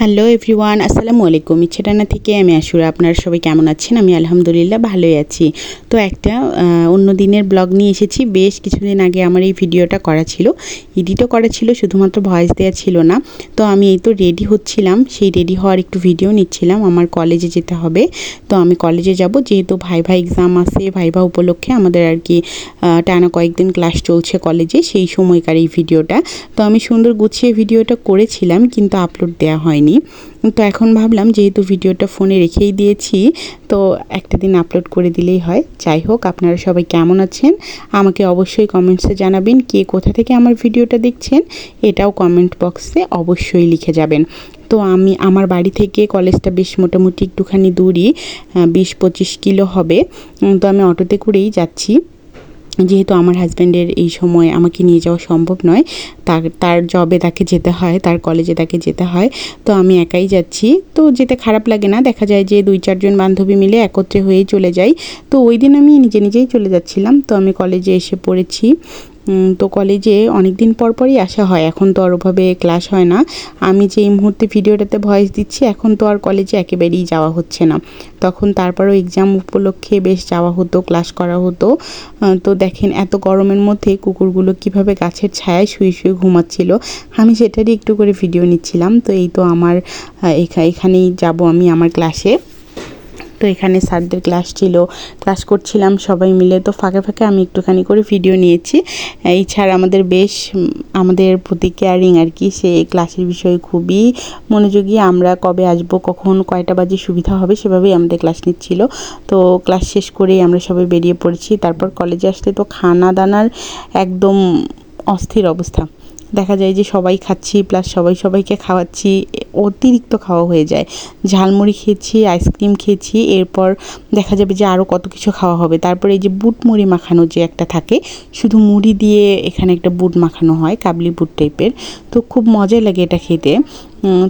Hello everyone, আসসালামু আলাইকুম। ইচ্ছেটানা থেকে আমি আসুরা আপনারা সবাই কেমন আছেন? আমি আলহামদুলিল্লাহ ভালোই আছি। তো একটা অন্য দিনের ব্লগ নিয়ে এসেছি। বেশ কিছুদিন আগে আমার এই ভিডিওটা করা ছিল। এডিটও করা ছিল, শুধুমাত্র ভয়েস দেওয়া ছিল না। তো আমি এই তো রেডি হচ্ছিলাম। সেই রেডি হওয়ার একটু ভিডিও নিচ্ছিলাম। আমার কলেজে যেতে হবে। তো আমি কলেজে যাব। যেহেতু ভাই ভাই এক্সাম আছে, ভাইভা উপলক্ষে আমাদের আর কি টানা কয়েকদিন ক্লাস চলছে কলেজে, সেই সময়কার এই ভিডিওটা। তো আমি সুন্দর গুছিয়ে ভিডিওটা করেছিলাম, কিন্তু আপলোড দেওয়া হয়নি। তো এখন ভাবলাম যেহেতু ভিডিওটা ফোনে রেখেই দিয়েছি, তো একটা দিন আপলোড করে দিলেই হয়। যাই হোক, আপনারা সবাই কেমন আছেন? আমাকে অবশ্যই কমেন্টসে জানাবেন কে কোথা থেকে আমার ভিডিওটা দেখছেন। এটাও কমেন্ট বক্সে অবশ্যই লিখে যাবেন। তো আমি, আমার বাড়ি থেকে কলেজটা বেশ মোটামুটি একটুখানি দূরই বিশ পঁচিশ কিলো হবে। তো আমি অটোতে করেই যাচ্ছি। যেহেতু আমার হাজব্যান্ডের এই সময় আমাকে নিয়ে যাওয়া সম্ভব নয়, তার তার জবে তাকে যেতে হয়, তার কলেজে তাকে যেতে হয়, তো আমি একাই যাচ্ছি। তো যেতে খারাপ লাগে না, দেখা যায় যে দুই, চারজন বান্ধবী মিলে একত্রে হয়েই চলে যাই। তো ওই দিন আমি নিজে নিজেই চলে যাচ্ছিলাম, তো আমি কলেজে এসে পড়েছি। তো কলেজে অনেক দিন পর পরই আসা হয়। এখন তো আর ওভাবে ক্লাস হয় না। আমি যে এই মুহূর্তে ভিডিওটাতে ভয়েস দিচ্ছি, এখন তো আর কলেজে একেবারেই যাওয়া হচ্ছে না। তখন তারপরও এক্সাম উপলক্ষে বেশ যাওয়া হতো ক্লাস করা হতো। তো দেখেন, এত গরমের মধ্যে কুকুরগুলো কীভাবে গাছের ছায়ায় শুয়ে শুয়ে ঘুমাচ্ছিল, আমি সেটারই একটু করে ভিডিও নিচ্ছিলাম। তো এই তো আমার এখানেই যাব আমি আমার ক্লাসে তো এখানে স্যারদের ক্লাস ছিল। ক্লাস করছিলাম সবাই মিলে। তো ফাঁকে ফাঁকে আমি একটুখানি করে ভিডিও নিয়েছি। এই ছাড়া আমাদের বেশ, আমাদের প্রতি কেয়ারিং আর কি। সে ক্লাসের বিষয়ে খুবই মনোযোগী। আমরা কবে আসব, কখন কয়টা বাজে সুবিধা হবে সেভাবেই আমাদের ক্লাস নিচ্ছিল। তো ক্লাস শেষ করেই আমরা সবাই বেরিয়ে পড়েছি। তারপর কলেজে আসলে তো খানা দানার একদম অস্থির অবস্থা। দেখা যায় যে সবাই খাচ্ছি প্লাস সবাই সবাইকে খাওয়াচ্ছি। অতিরিক্ত খাওয়া হয়ে যায়। ঝালমুড়ি খেয়েছি, আইসক্রিম খেয়েছি, এরপর দেখা যাবে যে আরও কত কিছু খাওয়া হবে। তারপরে এই যে বুট মুড়ি মাখানো যে একটা থাকে, শুধু মুড়ি দিয়ে এখানে একটা বুট মাখানো হয়, কাবলি বুট টাইপের। তো খুব মজা লাগে এটা খেতে।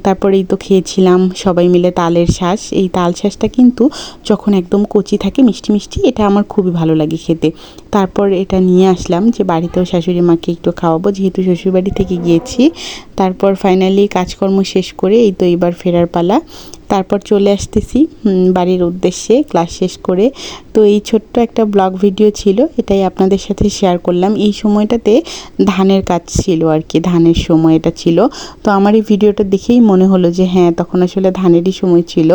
তারপরেই তো খেয়েছিলাম সবাই মিলে তালের শ্বাস এই তাল শ্বাসটা কিন্তু যখন একদম কচি থাকে, মিষ্টি মিষ্টি, এটা আমার খুবই ভালো লাগে খেতে। তারপর এটা নিয়ে আসলাম যে বাড়িতেও শাশুড়ি মাকে একটু খাওয়াবো, যেহেতু শ্বশুরবাড়ি থেকে গিয়েছি। তারপর ফাইনালি কাজকর্ম শেষ করে এই তো এবার ফেরার পালা। তারপর চলে আসতেছি বাড়ির উদ্দেশ্যে, ক্লাস শেষ করে। তো এই ছোট্ট একটা ব্লগ ভিডিও ছিল, এটাই আপনাদের সাথে শেয়ার করলাম। এই সময়টাতে ধানের কাজ ছিল আর কি, ধানের সময় এটা ছিল। তো আমার এই ভিডিওটা দেখেই মনে হলো যে হ্যাঁ তখন আসলে ধানেরই সময় ছিল।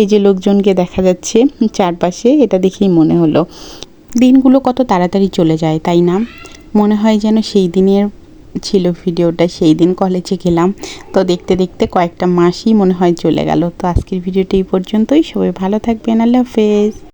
এই যে লোকজনকে দেখা যাচ্ছে চারপাশে, এটা দেখেই মনে হলো। দিনগুলো কত তাড়াতাড়ি চলে যায়, তাই না? মনে হয় যেন সেই দিনের ছিল ভিডিওটা, সেই দিন কলেজে গেলাম। তো দেখতে দেখতে কয়েকটা মাসই মনে হয় চলে গেল। তো আজকের ভিডিওটি এই পর্যন্তই। সবাই ভালো থাকবেন। আল্লাহ হাফেজ।